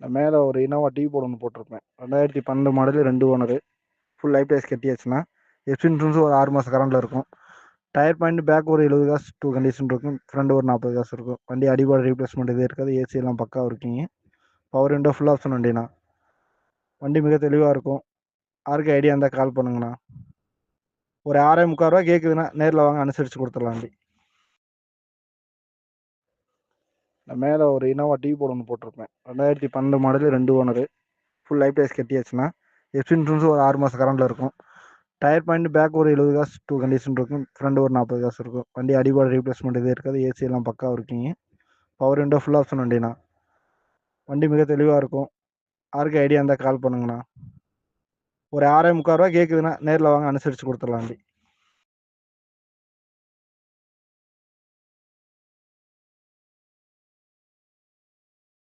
நான் மேலே ஒரு இனோவா டீ போர்டு ஒன்று போட்டிருப்பேன். ரெண்டாயிரத்தி பன்னெண்டு மாடலு ரெண்டு ஓனரு ஃபுல் லைஃப் டைஸ் கட்டியாச்சுன்னா எஃப்சி இன்சூரன்ஸும் ஒரு ஆறு மாதம் கரண்டில் இருக்கும். டயர் பாயிண்ட் பேக் ஒரு எழுபது காசு டூ கண்டிஷன் இருக்கும். ஃப்ரண்ட் ஒரு நாற்பது காசு இருக்கும். வண்டி அடிபாடு ரீப்ளேஸ்மெண்ட் இது இருக்காது. ஏசி எல்லாம் பக்கா இருக்கீங்க. பவர் விண்டோ ஃபுல் ஆப்ஷன் வண்டிண்ணா வண்டி மிக தெளிவாக இருக்கும். யாருக்கு ஐடியா இருந்தால் கால் பண்ணுங்கண்ணா. ஒரு ஆறே முக்கால் ரூபா கேட்குதுண்ணா நேரில் வாங்க அனுசரித்து கொடுத்துடலாம் வண்டி. நான் மேலே ஒரு இனோவா டீ போர்டு ஒன்று போட்டிருப்பேன். ரெண்டாயிரத்தி பன்னெண்டு மாடலு ரெண்டு ஓனரு ஃபுல் லைஃப் டைஸ் கட்டியாச்சுன்னா எஃப் இன்சூரன்ஸ் ஒரு ஆறு மாதம் கரண்டில் இருக்கும். டயர் பாயிண்ட் பேக் ஒரு எழுபது காசு டூ கண்டிஷன் இருக்கும். ஃப்ரண்ட் ஒரு நாற்பது காசு இருக்கும். வண்டி அடிபாடு ரீப்ளேஸ்மெண்ட் இதே இருக்காது. ஏசி எல்லாம் பக்கா இருக்கீங்க. பவர் விண்டோ ஃபுல் ஆப்ஷன் வண்டிண்ணா வண்டி மிக தெளிவாக இருக்கும். யாருக்கு ஐடியா இருந்தால் கால் பண்ணுங்கண்ணா. ஒரு ஆறே முக்கால் ரூபா கேட்குதுண்ணா நேரில் வாங்க அனுசரித்து கொடுத்துடலாம் வண்டி.